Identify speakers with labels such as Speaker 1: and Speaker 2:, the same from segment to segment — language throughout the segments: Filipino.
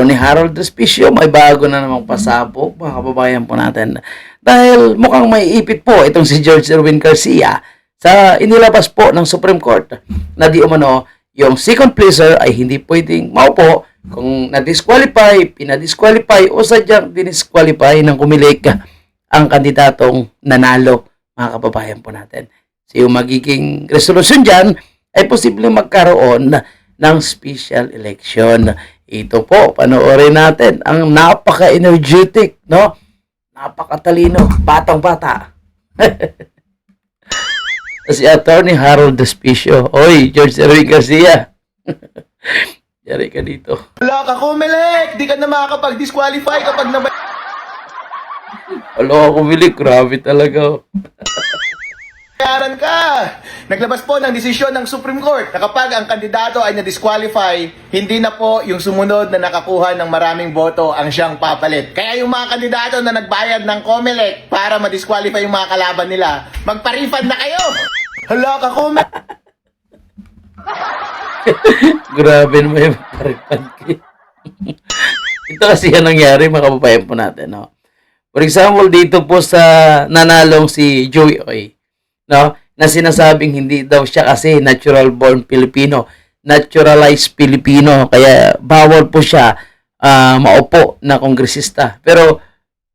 Speaker 1: Attorney Harold Respicio, may bago na namang pasabog, mga kababayan po natin. Dahil mukhang may ipit po itong si George Erwin Garcia sa inilabas po ng Supreme Court na di umano yung second placer ay hindi pwedeng maupo kung na-disqualify, pinadisqualify o sadyang dinisqualify ng kumilik ang kandidatong nanalo, mga kababayan po natin. So yung magiging resolusyon dyan ay posibleng magkaroon ng special election. Ito po, panoorin natin ang napaka-energetic, no? Napakatalino, batang-bata. si Attorney Harold Despicio. Oy, George Erwin Garcia. Yari ka dito.
Speaker 2: Wala ka, Kumelek! Di ka na makakapag-disqualify kapag na
Speaker 1: Alo ako bili, grabe talaga.
Speaker 2: Bayaran ka! Naglabas po ng desisyon ng Supreme Court na kapag ang kandidato ay na-disqualify, hindi na po yung sumunod na nakakuha ng maraming boto ang siyang papalit. Kaya yung mga kandidato na nagbayad ng COMELEC para ma-disqualify yung mga kalaban nila, magpa-refund na kayo! Hala ka, COMELEC!
Speaker 1: Grabe naman yung paripan Ito kasi yan nangyari, mga kababayan po natin, no? For example, dito po sa nanalong si Joey Oy, no? Na sinasabing hindi daw siya kasi natural born Filipino, naturalized Filipino, kaya bawal po siya ah, maupo na kongresista. Pero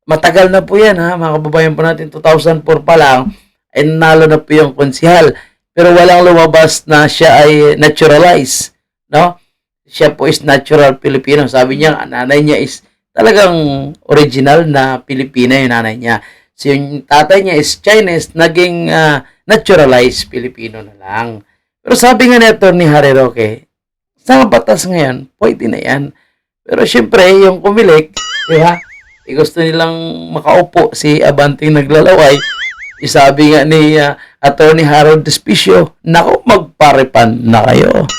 Speaker 1: matagal na po yan, ha, mga kababayan po natin, 2004 pa lang, ay nanalo na po yung konsihal. Pero walang lumabas na siya ay naturalized, no? Siya po is natural Filipino. Sabi niya, nanay niya is talagang original na Pilipina yung nanay niya. So yung tatay niya is Chinese, naging ah, naturalized Filipino na lang. Pero sabi nga ni. Harry Roque, sa batas ngayon, pwede na yan. Pero syempre, yung kumilik, di ba? Eh, gusto nilang makaupo si Abanting naglalaway. Eh, sabi nga ni ah, Attorney Harold Despicio, naku, magparipan na kayo.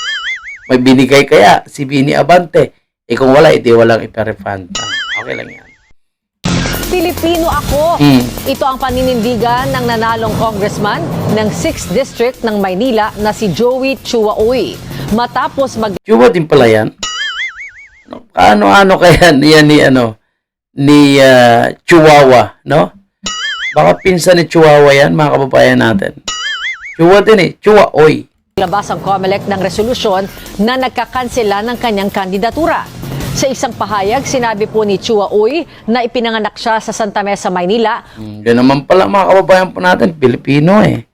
Speaker 1: May binigay kaya si Bini Abante. Eh kung wala, edi walang ipa-refund. Okay lang yan.
Speaker 3: Pilipino ako.
Speaker 1: Hmm.
Speaker 3: Ito ang paninindigan ng nanalong congressman ng 6th District ng Maynila na si Joey Chuaoy. Matapos mag
Speaker 1: Juba din pala yan. Ano, ano-ano kaya yan ni ano ni ah, Chihuahua, no? Baka pinsan ni Chihuahua yan, mga kababayan natin. Chua din eh, Chihuahoy.
Speaker 3: labas ang COMELEC ng resolusyon na nagkakansela ng kanyang kandidatura. Sa isang pahayag, sinabi po ni Chuaoy na ipinanganak siya sa Santa Mesa, Maynila
Speaker 1: Hmm, naman pala mga kababayan po natin, Pilipino eh.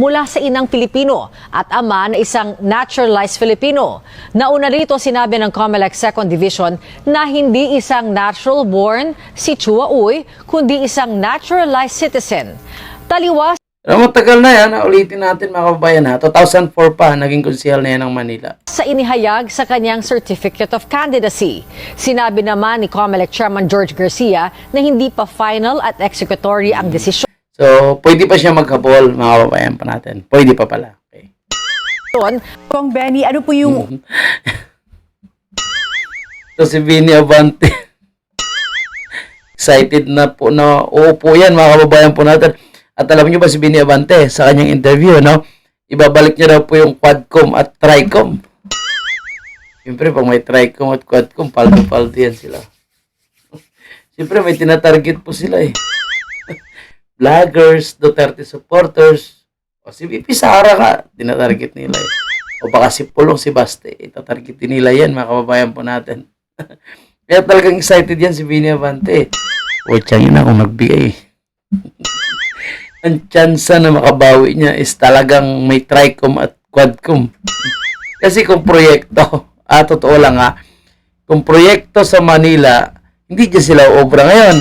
Speaker 3: mula sa inang Pilipino at ama na isang naturalized Filipino. Nauna rito sinabi ng COMELEC Second Division na hindi isang natural born si Chua Uy, kundi isang naturalized citizen. Taliwas
Speaker 1: Pero matagal na yan, ulitin natin mga kababayan ha. 2004 pa, naging konsihal na yan ng Manila.
Speaker 3: sa inihayag sa kanyang Certificate of Candidacy. Sinabi naman ni COMELEC Chairman George Garcia na hindi pa final at executory ang desisyon
Speaker 1: So, pwede pa siya maghabol, mga kababayan pa natin. Pwede pa pala. Okay.
Speaker 4: Kong Benny, ano po yung
Speaker 1: So, si Vinny Abante. Excited na po na uupo yan, mga kababayan po natin. At alam niyo ba si Vinny Abante, sa kanyang interview, no? Ibabalik niya daw po yung Quadcom at Tricom. Siyempre, pag may Tricom at Quadcom, paldo-paldo yan sila. Siyempre, may tinatarget po sila eh. Vloggers, Duterte supporters, o si VP Sara ka, tinatarget nila eh. O baka si Pulong si Baste, itatargetin nila yan, mga kababayan po natin. Kaya talagang excited yan si Vinny Avante. O, tiyan yun na kung nagbigay. Ang tsansa na makabawi niya is talagang may tricom at quadcom. Kasi kung proyekto, ah, totoo lang ha, kung proyekto sa Manila, hindi dyan sila obra ngayon.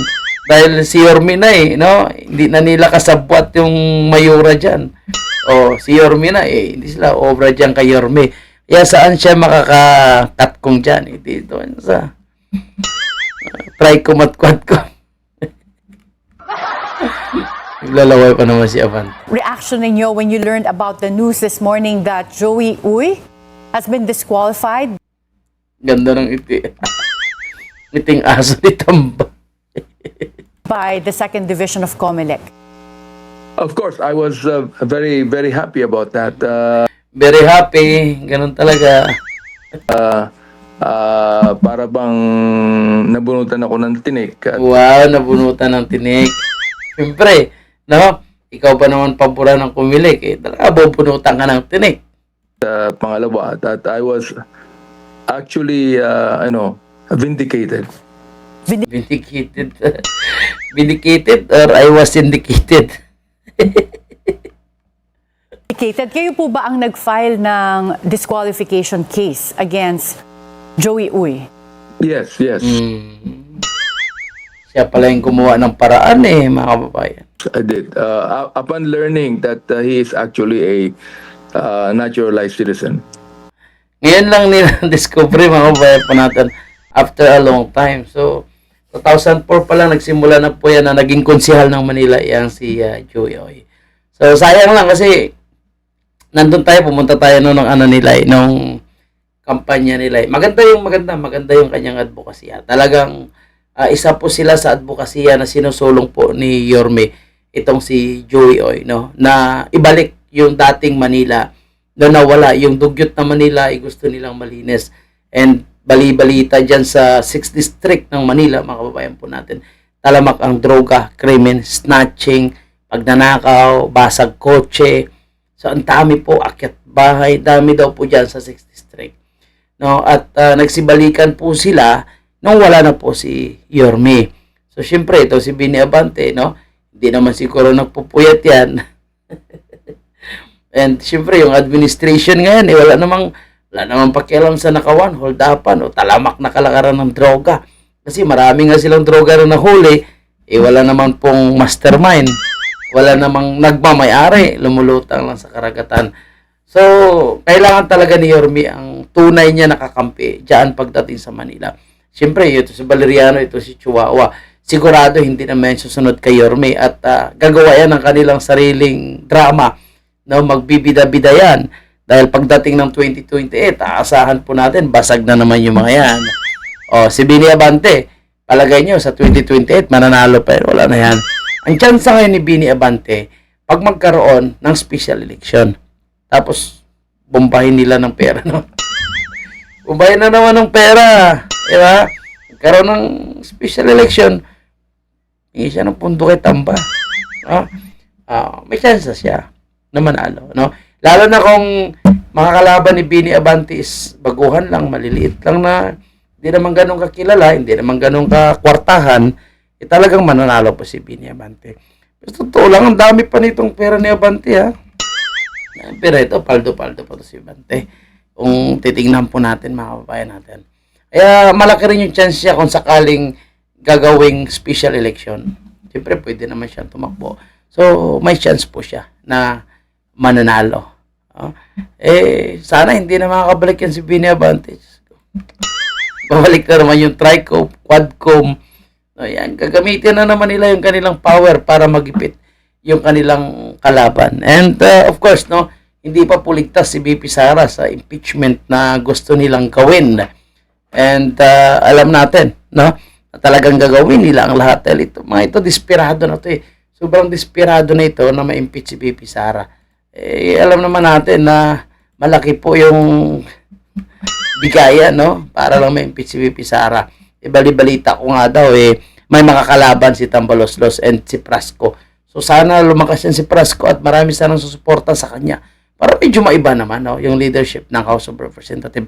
Speaker 1: Dahil si Yormi na eh, no? Hindi na nila kasabwat yung mayura dyan. O, si Yormi na eh, hindi sila obra dyan kay Yormi. Kaya saan siya makakatatkong dyan? Eh, dito sa uh, tricom at quadcom. Naglalaway pa naman si Avant.
Speaker 4: reaction ninyo when you learned about the news this morning that Joey Uy has been disqualified?
Speaker 1: Ganda ng iti. Iting aso ni Tamba.
Speaker 4: by the second division of COMELEC.
Speaker 5: Of course, I was uh, very, very happy about that. Uh,
Speaker 1: Very happy. Ganun talaga.
Speaker 5: uh, ah, para bang nabunutan ako ng tinik. At
Speaker 1: Wow, nabunutan ng tinik. Siyempre, no? Ikaw pa naman pabura ng kumilik. Eh, talaga, bubunutan ka ng tinik.
Speaker 5: ah, pangalawa, that I was actually, ah, ano, vindicated.
Speaker 1: Vindicated. Vindicated or I was indicated?
Speaker 4: Indicated, kayo po ba ang nag-file ng disqualification case against Joey Uy?
Speaker 5: Yes, yes,
Speaker 1: Siya pala yung gumawa ng paraan eh, mga kababayan.
Speaker 5: I did. Uh, upon learning that uh, he is actually a uh, naturalized citizen.
Speaker 1: Ngayon lang nila discover mga kababayan po natin after a long time. So, 2004 pa lang nagsimula na po yan na naging konsihal ng Manila yang si uh, Joey Oy. So, sayang lang kasi nandun tayo, pumunta tayo noon ng ano nila eh, nung kampanya nila eh. Maganda yung maganda, maganda yung kanyang advokasya. Talagang ah, isa po sila sa advokasya na sinusulong po ni Yorme itong si Joey Oy, no? Na ibalik yung dating Manila na nawala. Yung dugyot na Manila ay gusto nilang malinis. And bali-balita dyan sa 6th District ng Manila, mga kababayan po natin, talamak ang droga, krimen, snatching, pagnanakaw, basag kotse. So, ang dami po, akyat bahay, dami daw po dyan sa 6th District. No, at ah, nagsibalikan po sila nung wala na po si Yorme. So, syempre, ito si Bini Abante, no? Hindi naman siguro nagpupuyat yan. And syempre, yung administration ngayon, eh, wala namang, wala namang pakialam sa nakawan, hold upan, o talamak na kalakaran ng droga. Kasi marami nga silang droga na nahuli, eh wala naman pong mastermind. Wala namang nagmamayari, lumulutang lang sa karagatan. So, kailangan talaga ni Yormi ang tunay niya nakakampi diyan pagdating sa Manila. Siyempre, ito si Valeriano, ito si Chihuahua. Sigurado hindi naman susunod kay Yormi at ah, gagawa yan ng kanilang sariling drama. No, magbibida-bida yan. Dahil pagdating ng 2028, aasahan po natin, basag na naman yung mga yan. O, si Bini Abante, palagay nyo, sa 2028, mananalo pa yun. Wala na yan. Ang chance ngayon ni Bini Abante, pag magkaroon ng special election, tapos, bombahin nila ng pera, no? Bombahin na naman ng pera. Di ba? Magkaroon ng special election, hindi siya ng pundo kay Tamba. No? Ah, may chance siya na manalo, no? Lalo na kung mga kalaban ni Bini Abante is baguhan lang, maliliit lang na hindi naman ganun kakilala, hindi naman ganun kakwartahan, eh talagang mananalo po si Bini Abante. Pero totoo lang, ang dami pa nitong pera ni Abante, ha? Pero ito, paldo-paldo pa to si Abante. Kung titingnan po natin, mga kababayan natin. Kaya malaki rin yung chance siya kung sakaling gagawing special election. Siyempre, pwede naman siya tumakbo. So, may chance po siya na mananalo. Ah, eh, sana hindi na makakabalik yan si Bini Abante. Babalik na naman yung Tricom, Quadcom. Ayan, gagamitin na naman nila yung kanilang power para magipit yung kanilang kalaban. And uh, of course, no, hindi pa puligtas si BP Sara sa impeachment na gusto nilang gawin. And uh, alam natin, no, na talagang gagawin nila ang lahat. Dahil ito, mga ito, desperado na to eh. Sobrang desperado na ito na ma-impeach si BP Sara. Eh, alam naman natin na malaki po yung bigaya, no? Para lang ma-impeach si BP Sara. E, bali-balita ko nga daw, eh, may makakalaban si Tambaloslos and si Prasco. So, sana lumakas yan si Prasco at marami sanang susuporta sa kanya para medyo maiba naman no, yung leadership ng House of Representatives.